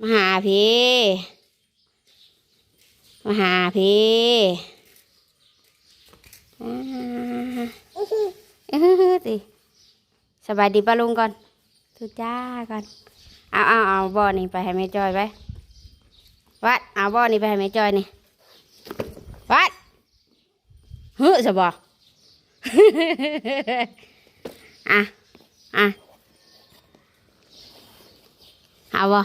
มาหาพี่มาหาพี่เออสิสบายดีป้าลุงก่อนทุจ้าก่อน เอาเอาเอาบ่อนี่ไปให้แม่จอยไป วัด เอาบ่อนี่ไปให้แม่จอยนี่ วัดเฮ้ยสบออะ อะ เอาบ่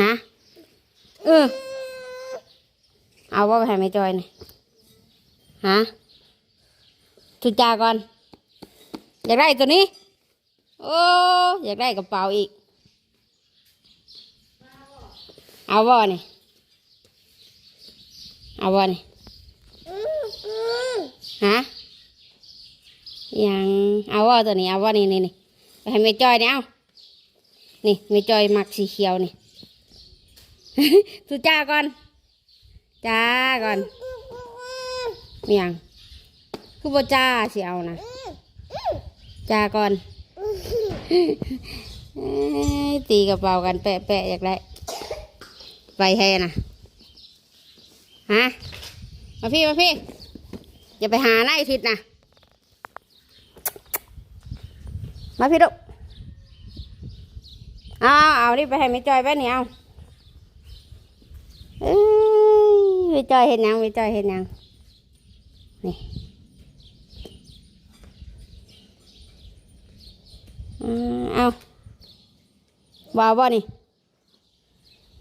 ฮะเออเอาบ่ไปให้แม่จอยนี่ฮะทุจาก่อน อยากได้ตัวนี้ โอ้อยากได้กระเป๋าอีก เอาบ่นี่เอาบ่นี่ฮะยังเอาบ่าตัวนี้เอาบ่นี่นี่นี่ไปให้แม่จอยนี่เอานี่แม่จอยมักสีเขียวนี่ ทุจ้าก่อน จ้าก่อนเมียงคือบ่จ้าสิเอานะจ้าก่อนตีกระเป๋ากันแปะแปะอยากได้ไปแห่นะฮะมาพี่มาพี่อย่าไปหาหน้าไอทิศนะมาพี่ดุเอาเอานี่ไปให้ไม่จอยไปนี่เอา เอ้ยไม่จอยเห็นยังไม่จอยเห็นยังนี่อเอาวาวบ่นี่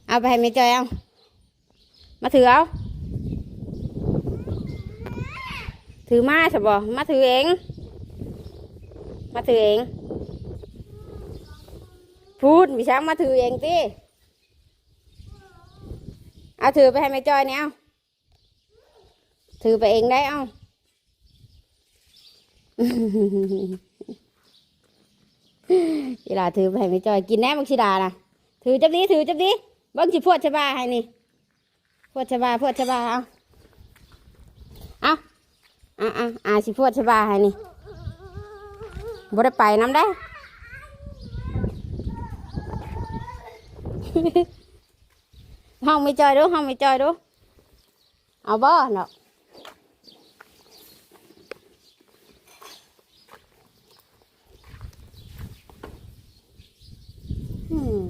เอาไปให้ไม่จอยเอามาถือเอา ถือมาใช่บ่มาถือเอง มาถือเอง พูดมีช้างมาถือเองติ เอาถือไปให้แม่จอยเนี่ยเอาถือไปเองได้เอาเวลาถือไปให้แม่จอยกินแน่บักชิดานะถือจับนี้ถือจับนี้บังสิพวดชะบาให้นี่พวดชะบาพวดชะบาเอาเอาอะอะอะสิพวดชะบาให้นี่บ่ได้ไปน้ำได้ ห้องไม่จอยดูห้องไม่จอยดูเอาบ่เนาะอืม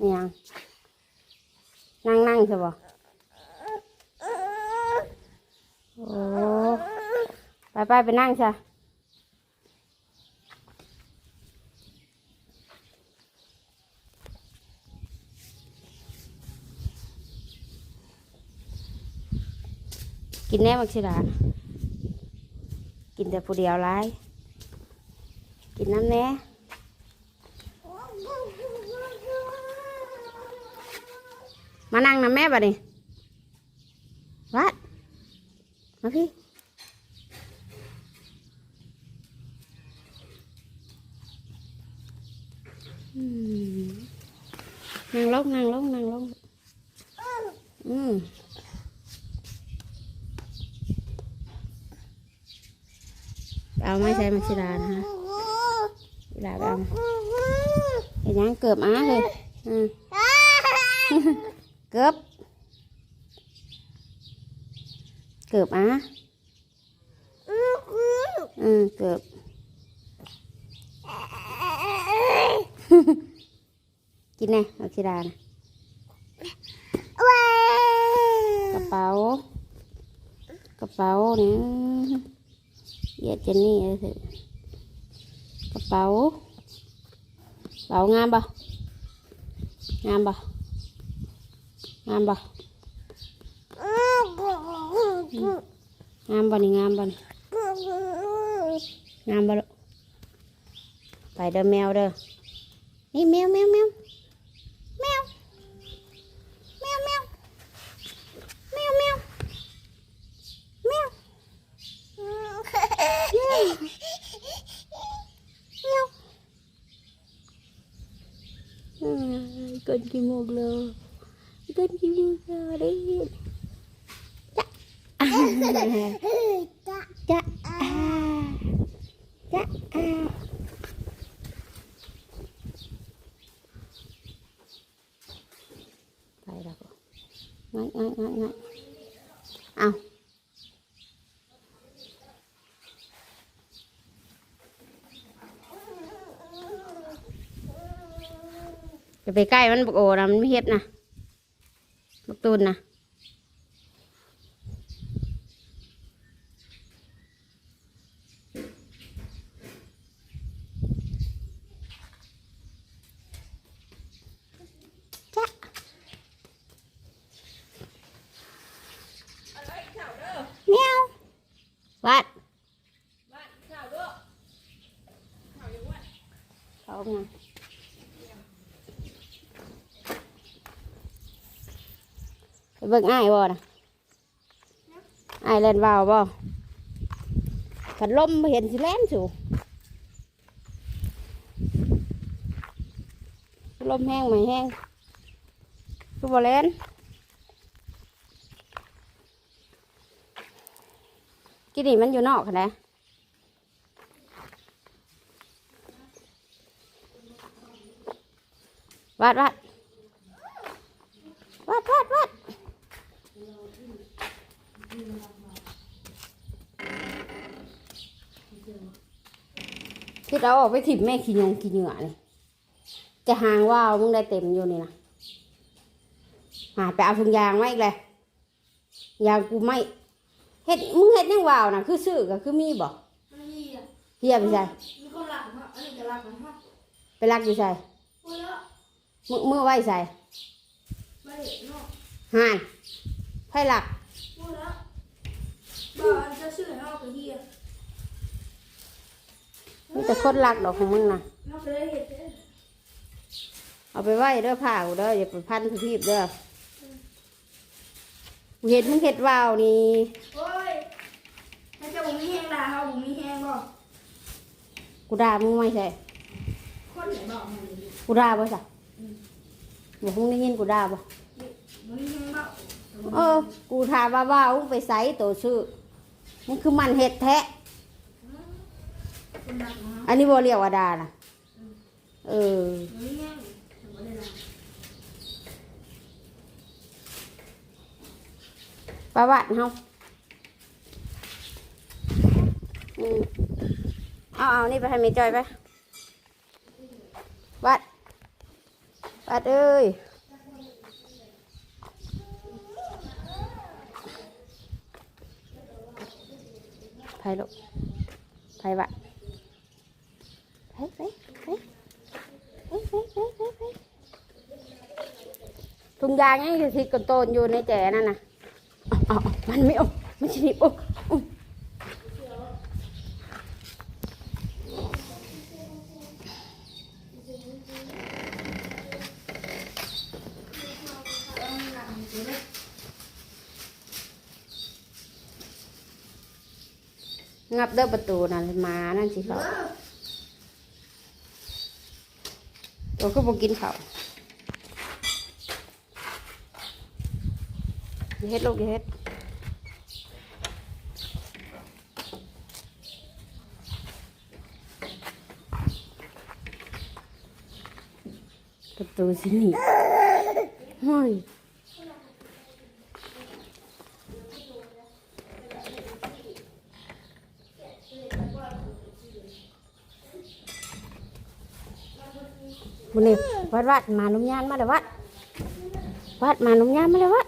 อิหยังนั่งนั่งใช่บ่โอ้ไปไปไปนั่งใช่ แน่มักสิดานะกินแต่ผู้เดียวไรกินน้ำแน่มานั่งน้ำแม่บ่ดิวัด มาพี่ นั่งลงนั่งลงนั่งลงอืม เอาไม่ใช่มักชิดานะฮะเวลาเอาเห็นยังเกือบอ้าเลยอืมเกือบเกือบอ้าอืมเกือบกินแน่มักชิดานะกระเป๋ากระเป๋าเนี่ย เยียดเจนนี่เลยกระเป๋ากระเป๋างามปะงามปะงามปะงามปะนี่งามปะนี่งามปะลูกไปเด้อแมวเด้อนี่แมวแมวแมวแมว cần kim một lò cần kim một lò đấy. Chạ chạ chạ phải đâu ngay ngay ngay ngay ao. วก็ง่ายง่ายง่ายง่ายเอาจะไปใกล้มันบักโอนะมันไม่เฮ็ดนะบักตูนนะเมียววัดเขาไงไป เบิ่งอ้ายบ่นะอ้ายเล่นว่าวบ่พัดลมบ่เห็นสิแล่นสูพัดลมแห้งไหมแห้งคือบ่แล่นกินนี่มันอยู่นอกค่ะนะวัดวัดวัดวัดวัดที่ เราออกไปถิบแม่ขี้ยงขี้เหงื่อนี่จะหางว่าวมึงได้เต็มอยู่นี่นะหาไปเอาถุงยางมาอีกเลยยางกูไม่เฮ็ดมึงเฮ็ดยังว่าวนะคือซื้อก็คือมีบ่มันมีอะเฮียไปใส่มีคนหลังฮะอันนี้จะหลังนะฮะไปรักอยู่ใส่โอ้ยแล้วมือมือไว้ใส่ไม่ได้เนาะห่านไพ่หลักโอ้ยแล้วบ้านจะซื้อให้เอาไปเฮีย มีแต่คนรักดอกของมึงนะนอกจากได้เห็ดเด้อเอาไปไว้เด้อผ้ากูเด้ออย่าไปพันทุทีบเด้อกูเห็นมึงเห็ดว่าวนี่โอ้ยถ้าเจะบุมีแห้งลาเขาบุมีแห้งบ่กูด่ามึงไม่ใช่คนไหนบอกมันเลยกูด่าบ่ใช่บอกมึงได้ยินกูด่าบ่บุมีแห้งบ่เออ กูถามว่าว่าวมึงไปใส่ตัวชื่อมึงคือมันเห็ดแท้คนหลังนะ อันนี้บเรียกว่าดานะเออบุมีแห้งบ่ได้ละประวัติเฮาอืมเอาเอานี่ไปให้เมจอยไป วัด วัดเอ้ยไผลูกไผวัด Thùng da nhá, thì còn tồn vô này trẻ nè nè. Ờ, ờ, mình mới ôm, mình chỉ ôm, ôm. ngập đỡ bật tù nè mà nên chỉ phải ตัวก็บ่กินข้าวอย่าเฮ็ดลูกอย่าเฮ็ดประตูสิหนีห้อย บุญเลยวัดวัดมานุ่มยานมาเลยวัดวัดมานุ่มยานมาเลยวัด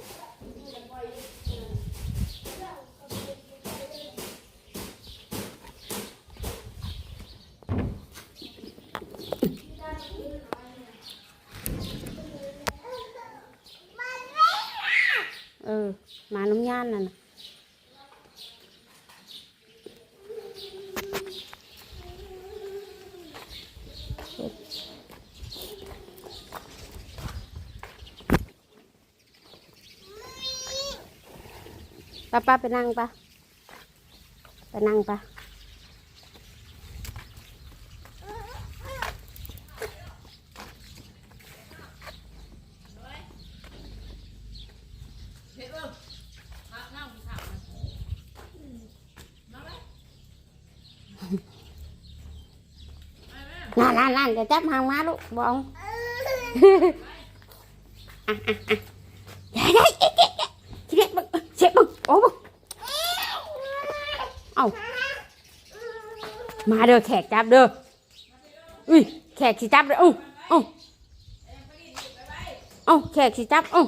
เออมานุ่มยานนั่นน่ะ ป้าป้าไปนั่งปะไปนั่งปะนั่นนั่นนั่นจะจับหางมาลูกบองอะอะอะได้ได้เอ๊ะเอ๊ะเอ๊ะเช็ดบังเช็ดบังโอ้บัง เอามาเด้อแขกจับเด้ออุ้ยแขกสิจับเด้อเอ้าเอ้าเอ้แขกสิจับเอ้า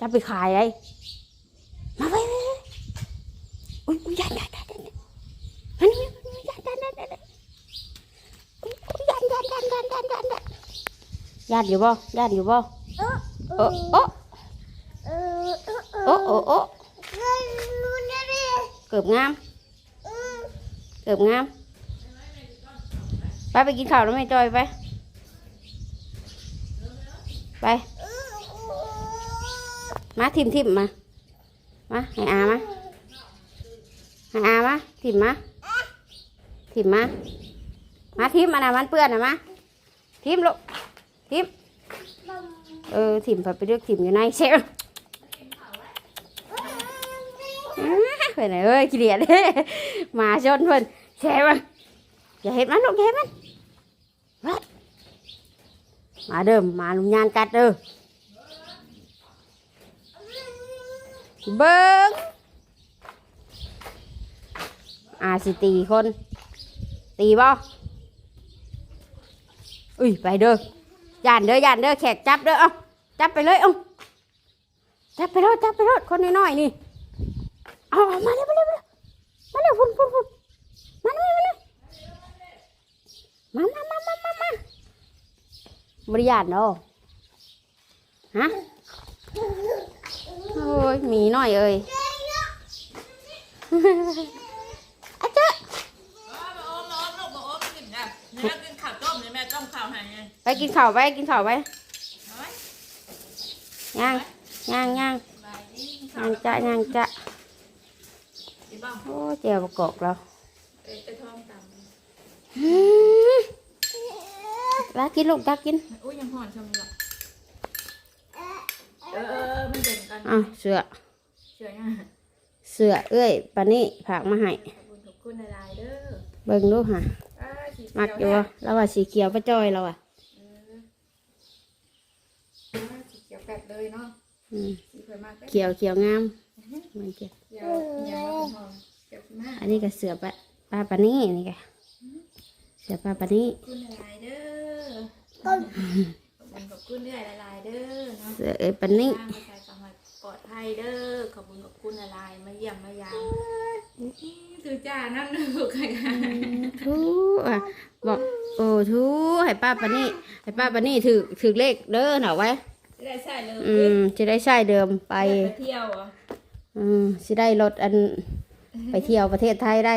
จับไปขายเลยมาไปไปไปอุ้ยอุ้ยยันยันยันยันมันมันมันยันยันยันยันยันอุ้ยอุ้ยยันยันยันยันยันยันยันยันอยู่บ่ยันอยู่บ่โอ้โอ้โอ้โอ้โอ้เกือบงามเกือบงาม ไปไปกินข้าวแล้วแม่จอยไป ไป มาทิมทิมมา มาให้อามาให้อามาทิมมาทิมมา มาทิมมานะมันเปื้อนนะมาทิมลูกทิมเออทิมไปไปเลือกทิมอยู่ในเชล เพื่อนเอ้ยขี้เดียดเด้มาชนเพื่นแชร์มันอย่าเห็นมันลูกอย่าเห็นมันมามาเดิมมาลุงยานกัดเด้อเบิ้งอาสิตีคน ตีบ่อุ้ยไปเด้อย่านเด้อย่านเด้อแขกจับเด้อเอ้าจับไปเลยเอ้าจับไปรถจับไปรถคนน้อยๆนี่ อาเอามาเร็วมาเร็วมาเร็วมาเร็วพุ่นพุ่นพุ่นมาเร็วมาเร็วมามามามามามาบริยานเนาะฮะโอ้ยหมีน้อยเอ้ยอาเจ้ามาโอมมาโอมลูกมาโอมกินนะแม่กินข้าวต้มเลยแม่ต้มข้าวให้ไงไปกินข้าวไปกินข้าวไปน้อยย่างย่างย่างบายดีกินย่าข้าวงจะย่างจะ ดีบ้างโอ้เจียวประกอบเราเอ้ยไปท้องตามอืมรักกินลูกรักกินอุ้ยยังห่อนชมเลยเออเออมันเด่นกันอะเสือเชื่อยังเสือเอ้ยปานนี่ผักมาให้ขอบคุณขอบคุณหลายๆเด้อเบิ่งดูค่ะอ้าสีเขีวมักอยู่วะแล้วว่าสีเขียวประจอยเราอะเอออ้าสีเขียวแบบเลยเนาะอืมสีสวยมากเลยเขียวเขียวงาม มันเขียวเขียวเขียวหอมเขียวมากอันนี้ก็เสือปลาปลาปานนี่นี่ก็เสือปลาปานนี่ขอบคุณหลายๆเด้อขอบคุณขอบคุณเรื่อยหลายๆเด้อเนาะเสือเอ้ยปานนี่ ทางไปสมัครปลอดภัยเด้อขอบคุณขอบคุณอะไรมาเยี่ยมมายามคือจ้านั่นลูกค่ะทูอะบอกโอ้ทูให้ป้าปานนี่ให้ป้าปานนี่ถือถือเลขเด้อหน่อยไว้จะได้ใส่เลยอืมจะได้ใช่เดิมไป ไปเที่ยวอะ อืมสิได้รถอันไปเที่ยวประเทศไทยได้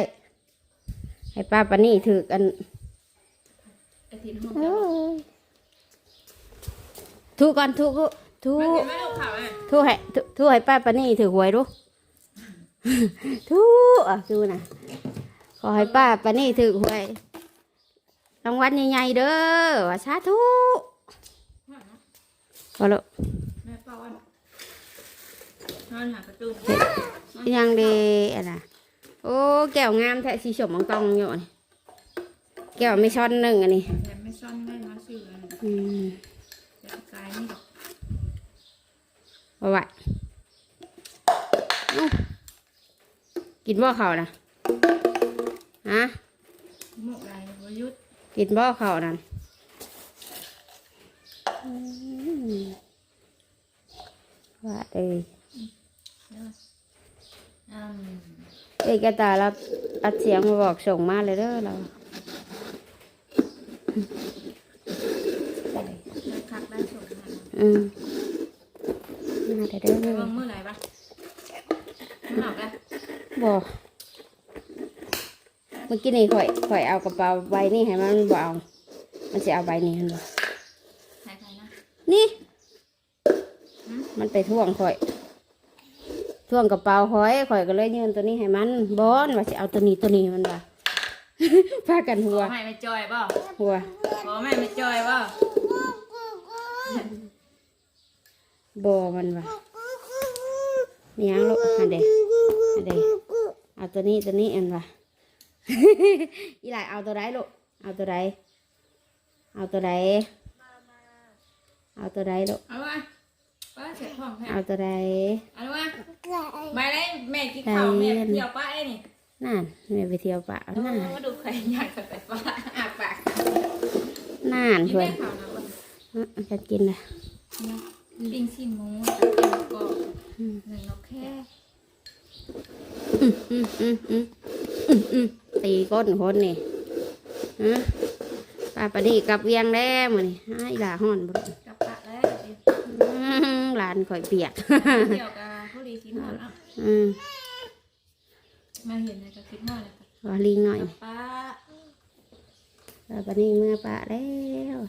ให้ป้าปานนี่ถืออันอาทิตย์ห้องเอ้ยทูก่อนทูทูทูมันกินไม่ลูกข่าวอะทูให้ทูทูให้ป้าปานนี่ถือหวยดู ทูอะดูนะขอให้ป้าปานนี่ถือหวยรางวัลใหญ่ๆเด้อว่าสาธุพอแล้ว แม่ป้าวัน นอนหากระตุ้นยังดีอะนะโอ้แก้วงามแท้สีชมมองตองอยู่นี่แก้วไม่ช้อนหนึ่งอันนี้แถมไม่ซ่อนได้มาสื่ออืมแต่กายนี่ว่ไหวอื้กินบ่เขานะฮะหมกไรวยุทธกินบ่อเขานั่นว่าเอ้ยอืม เอ้ยกระตายเราอัดเสียงมาบอกส่งมาเลยเด้อเราได้คักได้ส่งมาอืมมาเด้อเด้อไปวางมือไหนปะไม่หลับแล้วบ่เมื่อกี้นี่ข่อยข่อยเอากระเป๋าใบนี่ให้มันบ่เอามันจะเอาใบนี้หันบ่ใครๆนะนี่ มันไปท่วงข่อย ท่วงกระเป๋าข่อยข่อยก็เลยยืนตัวนี้ให้มันบอนว่าจะเอาตัวนี้ตัวนี้มันว่าพากันหัขวอแม่ไม่จอยเปล่าหัวขอแม่ไม่จอยเปล่าบอมันว่ามีหยังลูกอันเดอันเดเอาตัวนี้ตัวนี้อันว่าอีหลายเอาตัวใดลูกเอาตัวใดเอาตัวใดเอาตัวใดลูกเอามา ป้าเสร็จพร้อมแพ้เอาตัวใดเอามามาได้แม่กินข้าวแม่เที่ยวป้าไอ้นี่นั่นแม่ไปเที่ยวป่าเอานั่นมาดูใครอยากจะไปป้าอาปากนั่นกินเพื่อได้นข่าวนะว่าอะจะกินเลยปิ้งชิมหมูแล้วก็หนึ่งนกแค่อืมอืมอืมอืมอืมอืมตีก้นคนนี่ฮะป้าปะนี่กลับเวียงแล้วมื้อนี่อ้ายหลาห่อนบ่ กับปะแล้ว อื้อหลานข่อยเปียกเที่ยวกับผู้ดีคิดฮอดอะอืมมาเห็นในกับคิดฮอดเลยค่ะว่าลิงหน่อยป้าป้าปะนี่เมื่อป้าแล้ว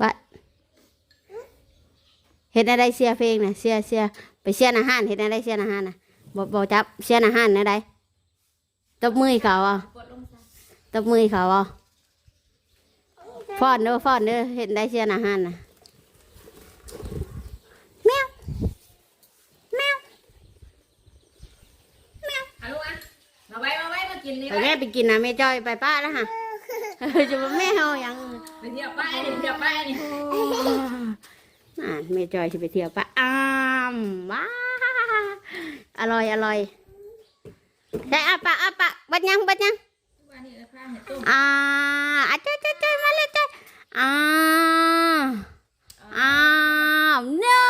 ป้าเห็นอะไรเสียเพลงนะเสียเสียไปเสียอาหารเห็นอะไรเสียอาหารนะบ่บ่จับเสียอาหารนะใดตบมือเขาอะกดลงซะตบมือเขาอะฟ้อนเด้อฟ้อนเด้อเห็นได้เสียอาหารนะแมวแมว เอาลูกอะมาไว้มาไว้มา กินนี่ไปไว้แม่ไปกินนะแม่จ้อยไปป้าแล้วฮะจะมาแม่เฮายังไปเที่ยวป้าไอ้นี่เที่ยวป้าไอ้นี่อ่าแม่จอยจะไปเที่ยวป้าอ้ามว้าอร่อยอร่อยใช่อาปะอาปะบัดยังบัดยังว่านี่เลยผ้าเห็ดต้มอ่าอะจ้อยจ้อยจ้อยมาเลยจ้อยอ่าอ้าว no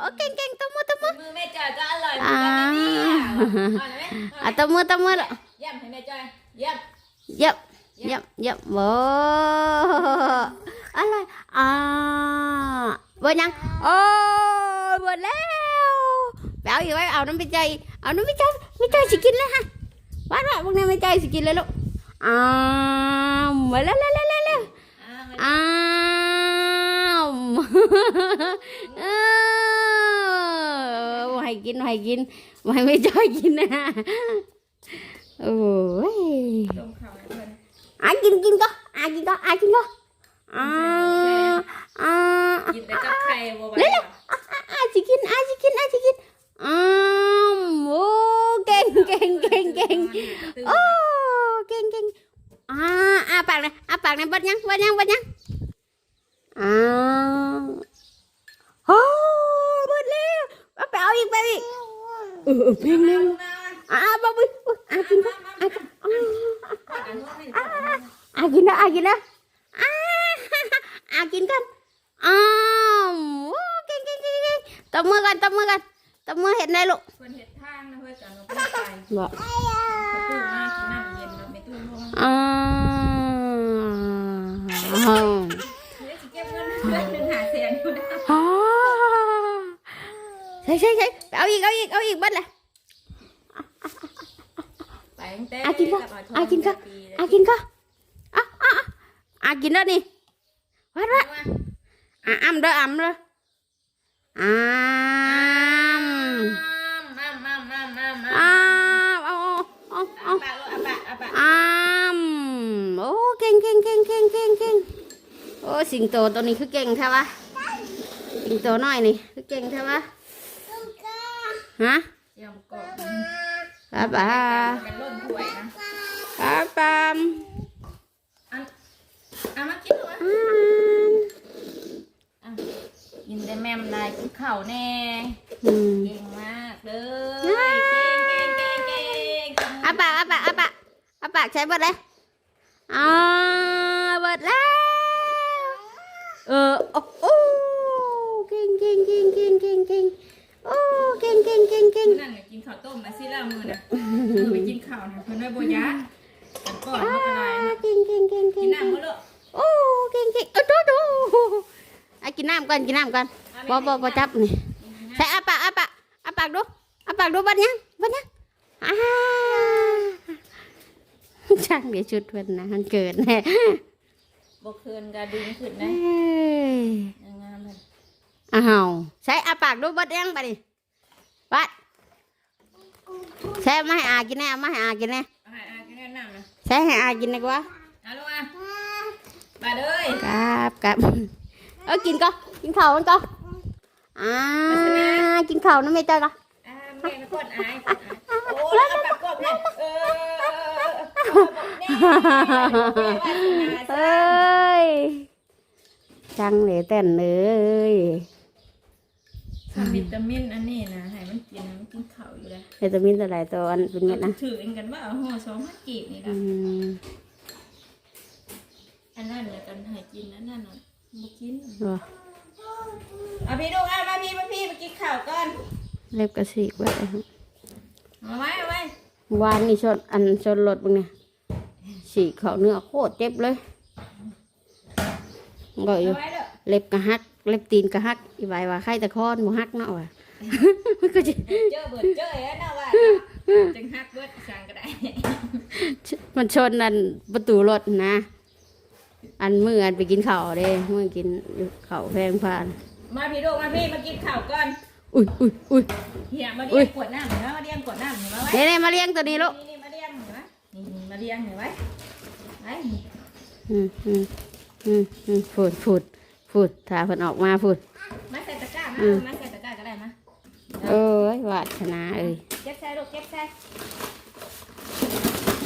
โอเคเก่งตบมือตบมือมือแม่จอยก็อร่อยเหมือนกันนะเนี่ยเอาเลยไหมอะตบมือตบมือ จอยเยี่ยม เยับเยับเยับโว้อะไรอ่าเบิดยังโอ้ยเบิดแล้วไปเอาอีกไว้เอาน้ำไปใจ เอาน้ำไปใจไม่ใจสิกินเลยฮะว้าวพวกนี้ไม่ใจสิกินเลยลูกอ้าวมาแล้วแล้วแล้วแล้วอ่ามาอ้าวเออให้กินให้กินให้ไม่ใจกินนะ โอ้ยต้มข้าวให้เพิ่น ai chín chín có ai chín có ai chín có à à กินแต่กับไข่บัวใบ ai chỉ chín ai chỉ chín ai chỉ chín à ô keng keng keng keng ô keng keng à à bạn này à bạn này bắt nhang bắt nhang bắt nhang à ô bắt leo bắt bảo gì baby ừ ừ bên leo à baby à chín có ai có à อากิ นนะอากินนะอาอากินกันอ้าวโอ้เก่งเก่งเก่งเก่งตบมือกันตบมือกันตบมือเห็นได้ลูกเพิ่นเห็ดทางนะเพื่อนจะเอาไปใส่บอกประตูมากินน้ำเย็นเราไม่ตู้ลงอ้าวเดี๋ยวสิเก็บเงินเพื่อนหาแสนอยู่นะอ้าวใช่ใช่ใช่เอาอีกเอาอีกเอาอีกบัดเลย อากินก็บเทงอากินก็ปีเลยอากินก็อะอะอะอากินแล้วนี่วัดวัดเอามาอะอ้ำเด้ออ้ำเด้ออ้ำอ้ามอ้ามอ้ามอ้ามอ้ามอ้าวเอาเอาเอาอ้าเอาปากลูกอ้าปากอ้าปากอ้ามโอ้เก่งเก่งเก่งเก่งเก่งเก่งโอ้สิงโตตัวนี้คือเก่งใช่ปะสิงโตน้อยนี่คือเก่งใช่ปะฮะเยี่ยมกรอบ ป้าป้ากันล่นถ้วยนะป้าป้าอันเอามากินดูอะอ้ามอะกินได้แม่มได้กินข้าวแน่อืมเก่งมากเลยเก่งเก่งเก่งเก่งเก่งอาปากอาปากอาปากอาปากใช้เบิดเลยอ่าเบิดแล้วเออโอ้โอ้เก่งเก่งเก่งเก่งเก่งเก่งโอ้เก่งเก่งเก่งเก่งมื้อนั่นน่ะกินข้าวต้มมาสิล่ามือน่ะมือไปกินข้าวนะเพิ่นไม่บ่ยะกันก่อนบ่เป็นไรนะเก่งเก่งเก่งเก่กิงนน้ำบ่ลูกโอ้เก่งเก่งเออดูดูไอ้กินน้ำก่อนกินน้ำก่อนบ่บ่บ่จับนี่ใส่อาปากอาปากอาปากดูอาปากดูบัดยังบัดยังอ่าช่างเดี๋ยวชุดเพิ่นนะมันเกิดแน่บ่คืนก็ดึงขึ้นเอ้นะยงามๆเพิ่นอ้าวใส่อาปากดูบัดยังบัดนี้ บัดใส่มาให้อากินแน่เอามาให้อากินแน่เอาให้อากินน้ำนะใส่ให้อากินดีกว่าเอาลูกอะไปเลยครับครับเออกินก็กินข้าวกันก็อ่ากินข้าวนะไม่เจอก็อ่าแม่เป็นคนอายคนอายโอ้แล้วเอาปากกบเนี่ยเออเอาบอกแน่เอาบอกแน่ว่าสินาเอซะ้ยจังเลยแต่นเลย วิตามินอันนี้นะให้มันกินนะมันกินข้าวอยู่แล้ววิตามินตัวไหนตัวอันเป็นเม็ดนะถือเองกันว่าเอาห่อสองพันกีบนี่อืละมอันนั้นแล้วกันให้กินอันนั้นน่ะบ่กินบ่เอาพี่ลูกเอามาพี่มาพี่มากินข้าวก่อนเล็บกระสีกไว้เอาไว้เอาไว้วานนี่ชนอันชนรถมึงเนี่ยสีกเขาเนื้อโคตรเจ็บเลยก็อยู่เอาไว้เด้อเล็บกระหัก เล็บตีนกระหัก อีใบว่าไข้ตะคอนบ่หักเนาะว่ะมันก็จะเจอเบิดเจอแล้วนะว่าจังฮักเบิดสั่งก็ได้ มันชนอันประตูรถนะ อันมืออันไปกินข้าวเด้มือกินข้าวแพงผ่าน มาพี่ลูกมาพี่มากินข้าวก่อน อุ้ยอุ้ยอุ้ยเฮียมาอุ๊เรียยงกวดน้ำเห็นไหมมาเรียงกวดน้ำเห็นไหมไว้เน่เน่มาเลี้ยงตัวนี้ลูกนี่นี่มาเรียงเห็นไหมนี่นี่มาเรียงเห็นไหมไว้อืมอืมอืมอืมฟูดฟูด ฟูดถ้าเพิ่นออกมาฟูดมาใส่ตะกร้ามาอืมมาใส่ตะกร้าก็ได้มาเอ้ยวาสนาเอ้ยเก็บใส่ลูกเก็บใส่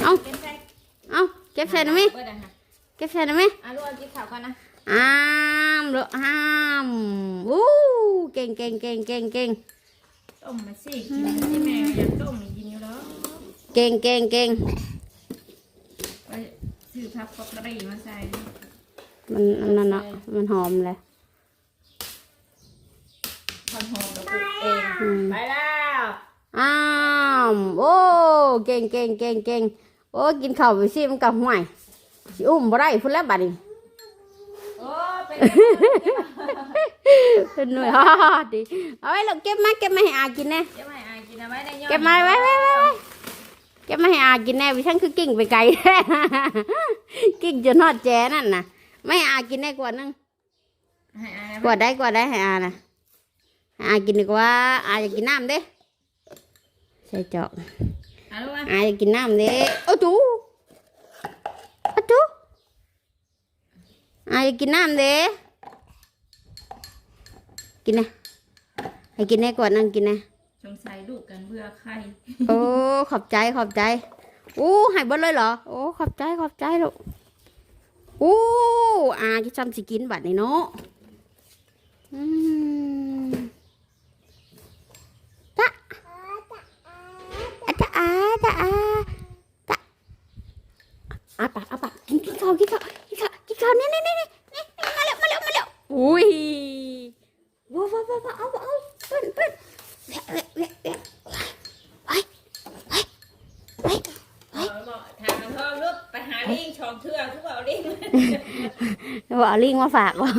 เอ้าเก็บใส่เอ้าเก็บใส่หน่อยไหมเบิดอะค่ะเก็บใส่หน่อยไหมอะลูกเอากินข้าวก่อนนะอ้ามลูกอ้ามอู้เก่งเก่งเก่งเก่งเก่งต้มมาสิกินที่แม่อยากต้มนี่กินอยู่แล้วเก่งเก่งเก่งไปซื้อผักปกติมาใส่ มันอันนั่นเนาะมันหอมเลยทำหอมกับปลูกเอง อืมไปแล้วอ้ามโอ้เก่งเก่งเก่งเก่งโอ้กินข้าวไปสิมันกับห่วยสิอุ้มบ่ได้พุ่นแล้วบัดนี้ โอ้เป็นเป็นหน่วยฮ่าดีเอาไว้ลูกเก็บมาเก็บมาให้อากินแน่เดี๋ยวไม่อายกินเอาไว้ได้ยอดเก็บมาไว้ไว้ไว้ไว้เก็บมาให้อากินแน่วิชันคือกิ่งไปไกลกิ่งจนฮอดแจนั่นน่ะ ไม่ให้อากินแน่กว่านึงให้อายกว่าได้กว่าได้ให้อานะให้อากินดีกว่าอาอยากกินน้ำเด้ใส่จอกเอาลูกมาอาอยากกินน้ำเด้โอ้จูโอ้จูอาอยากกินน้ำเด้กินนะให้กินแน่กว่านั่งกินนะสงสัยลูกกันเบื่อไข่โอ้ขอบใจขอบใจอู้ใหายเบดเลยเหรอโอ้ขอบใจขอบใจลูก อู้อาที่จำสิกินบัดนี่เนาะตะอาตะอาตะอาตะอาปากอาปากกินกินข้าวกินข้าวกินข้าวกินข้าวนี่นี่นี่นี่นี่มาเร็วมาเร็วมาเร็วอุ้ยว้าวว้าวว้าวเอาเอาเปิ้นเปิ้นเวะเวะเวะเวะเอา บอกทางทองลูกไปหาลิงชองเทือกทุกเอาลิงว่าเอาลิงมาฝากว่ะ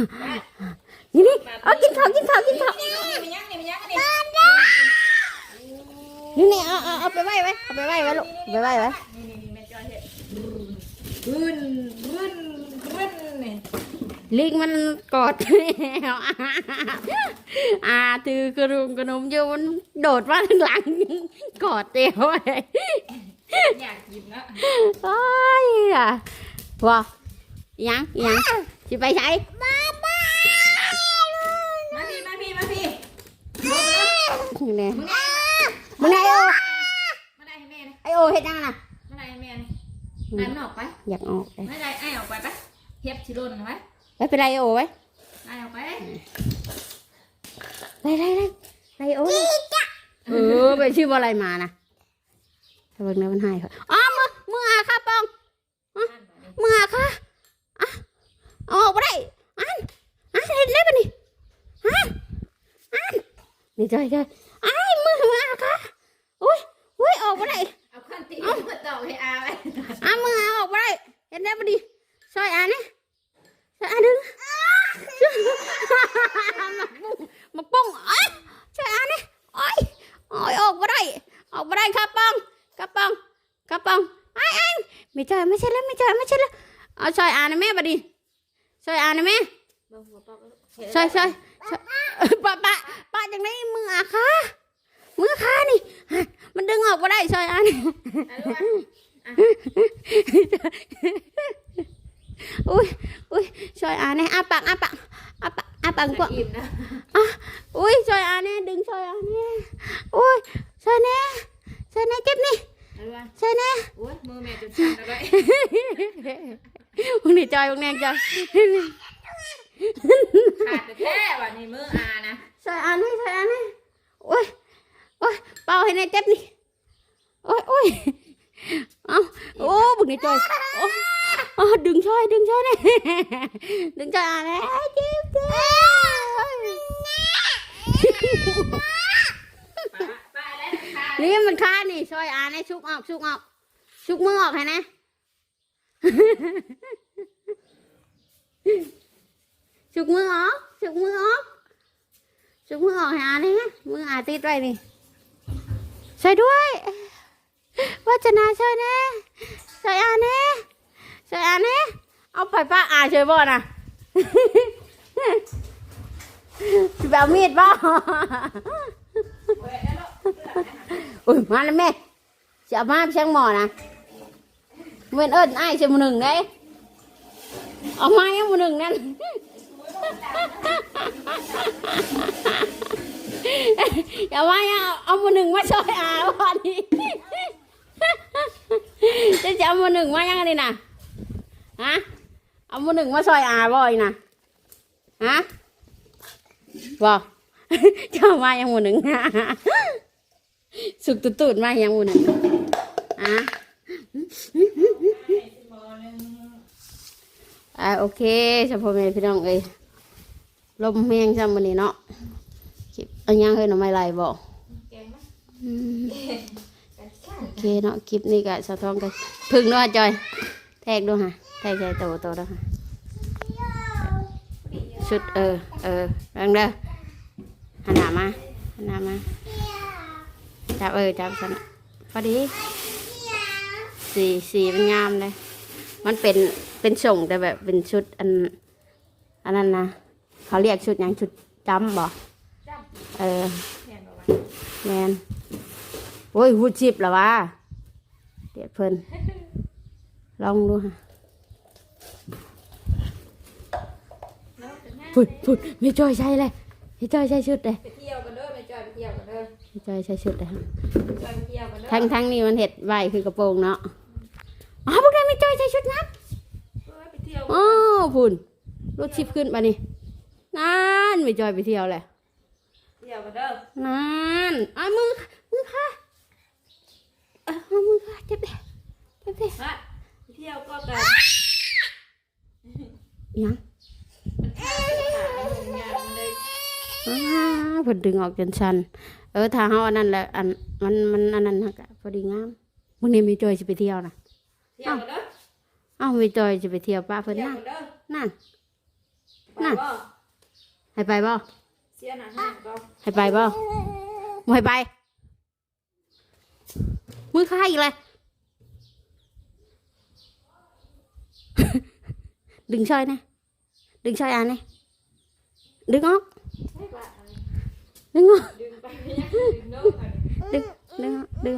นี่นี่เอากินข้าวกินข้าวกินข้าวนี่มันยังนี่มันยังนี่นี่นี่เอาเอาเอาไปไว้ไว้เอาไปไว้ไว้ลูกเอาไปไว้ไว้นี่นี่แม่จอยเห็ดบึ้นบึ้นบึ้นนี่ลิงมันกอดแล้วอาถือกระดุมกระนมอยู่มันโดดมาข้างหลังกอดเตียวไว้ อยากกินละโอ้ยอะว้ายังยังสิไปใช้มาพี่มาพี่มาพี่ลงแล้วนี่มึงมึงไงโอมาได้ให้แม่นะไอโอเฮ็ดยังน่ะมาได้ให้แม่นะนั่นออกไปอยากออกเลยไม่ได้ไอ้ออกไปปะเทียบชิโร่นไว้ไปเป็นไรโอไว้ไอ้ออกไปไรไรไรไรโอ้เออไปชื่อว่าอะไรมานะถ้า เบิ่งแล้วมันให้ค่ะอ๋อมือมืออาค่ะปองมืออาค่ะอะอออกไปได้อันอันเห็นเลขปะนี่อันอันนี่จอยจอยไอ้ายมือมืออาค่ะอุ้ยอุ้ยออกไปได้ เอาขั้นตีมาต่อให้อาไว้ อะมืออาออกไปได้เห็นได้ปะดิซอยอันนี่ซอยอันดึงมาปุ้งมาปุ้งเอ้ยซอยอันนี่โอ้ยโอ้ยออกไปได้ออกไปได้ครับปองครับปองครับปองไอ้ไอ้ายไม่ใช่ไม่ใช่แล้วไม่ใช่ไม่ใช่แล้วเอาซอยอันนะแม่ปะดิซอยอันนะแม่ใช่ใช่ใช่ป้าป้าป้าจากไหนมืออาค่ะมือขานี่ มันดึงออกมาได้ซอยอันอุ้ยอุ้ยซอยอันนี่อาปากอาปากอาปากอาปากกว้างอิ่มนะอุ้ยซอยอันนี่ดึงซอยอันนี่อุ้ยซอยนี่ซอยนี่เจ็บ โอ้ยมือแม่จนสั่นแล้วได้มึงนี่จอยมึงแนงจอยขาดแต่แท้ว่ะนี่มืออานะใส่อันนี้ใส่อันนี้โอ้ยโอ้ยเป่าให้ในเจ็บนี่โอ้ยโอ้ยเอาโอ้บุกนี่จอยโอ้โอ้ดึงช่อยดึงช่อยนี่ดึงช่อยอะแล้วเจ็บเจ็บ ป้าป้าแล้วขาด นี่มันค่านี่ช่อยอ่านให้ชุกออกชุกออก ชุกมือออกให้นะ ชุกมือออกชุกมือออกชุกมือออกให้อ่านี่มืออาติดไว้นี่ช่วยด้วยวัจนาช่วยแน่ช่วยอ่านแน่ช่วยอ่านแน่เอาไปป้าอ่านช่วยบ่น่ะจะไปเอามีดบ่ อุ้ยมาแล้วแม่จะมาเชียงหมอนะเว้นเอิญไอ้เชียงหมอหนึ่งได้เอามายังหมอหนึ่งนั่นอย่าว่าเอาเอาหมอหนึ่งมาช่วยอาวันนี้จะจะเอาหมอหนึ่งมายังไงน่ะฮะเอาหมอหนึ่งมาช่วยอาบ่อยนะฮะบอกจะเอามายังหมอหนึ่ง สุกตุดๆมายังมอหนึ่งอะอ่าโอเคสำหรับแม่พี่น้องเอ้ยลมแห้งซ้ำวันนี้เนาะคลิปอันยังเคยหน่อไม้ไหลบอกแกงมั้ยอืมกันข้างโอเคเนาะคลิปนี้ก็สะท้องกันพึ่งด้วยจอย แทกด้วยฮะแทกใจโตโตด้วยฮะชุดเออเออเรื่องเด้อหันหน้ามาหันหน้ามา จับเออจับสนะพอดี สีสีมันงามเลย มันเป็นเป็นส่งแต่แบบเป็นชุดอันอันนั้นนะเขาเรียกชุดหยังชุดจำบ่จ้เออำแทนบอกว่าแมนโอ้ยหูชิบแล้ววะเดี๋ยวเพิ่นลองดูฮะเนาะเป็นไงพุดพุดไม่จอยใช่เลยไม่จอยใส่ชุดเลยไปเที่ยวกันเด้อไปจอยไปเที่ยวกันเด้อไม่ จอยใส่ชุดเลยฮะไปจอยไปเที่ยวกันเด้อทั้งทั้งนี่มันเห็ดใบคือกระโปรงเนาะอ๋อพวกนั้นไม่จอยใส่ชุดนะเอ้ยไปเที่ยวอ๋อพุ่นรถชิบขึ้นมานี่นั่นไม่จอยไปเที่ยวเลยเที่ยวกันเด้อนั่นอะมือมือค่ะเออเอามือค่ะเจ็บเลยเจ็บเลยฮะไปเที่ยวก็กันยังมันข้าวเสื้อผ้ามันลงยางมันเลยอ้าเพิ่นดึงออกจนชัน เออถ้าเฮาอันนั้นแหละอันมันมันอันนั้นฮักอะพอดีงามมื้อนี้มีจอยสิไปเที่ยวนะเที่ยวกันเด้อเอ้ามีจอยสิไปเที่ยวป้าเพิ่นเที่ยวนั่นกันเด้อนั่น ไปบ่ให้ไปบ่เสียหน้าห้างก็ให้ไปบ่บ่ให้ไปมือค้าอีกเลยดึงช่อยนะดึงช่อยอันนี่ดึงออกใช่ ปะอะไรดึงออกดึงไปไม่ยังดึงเด้อค่ะดึงดึง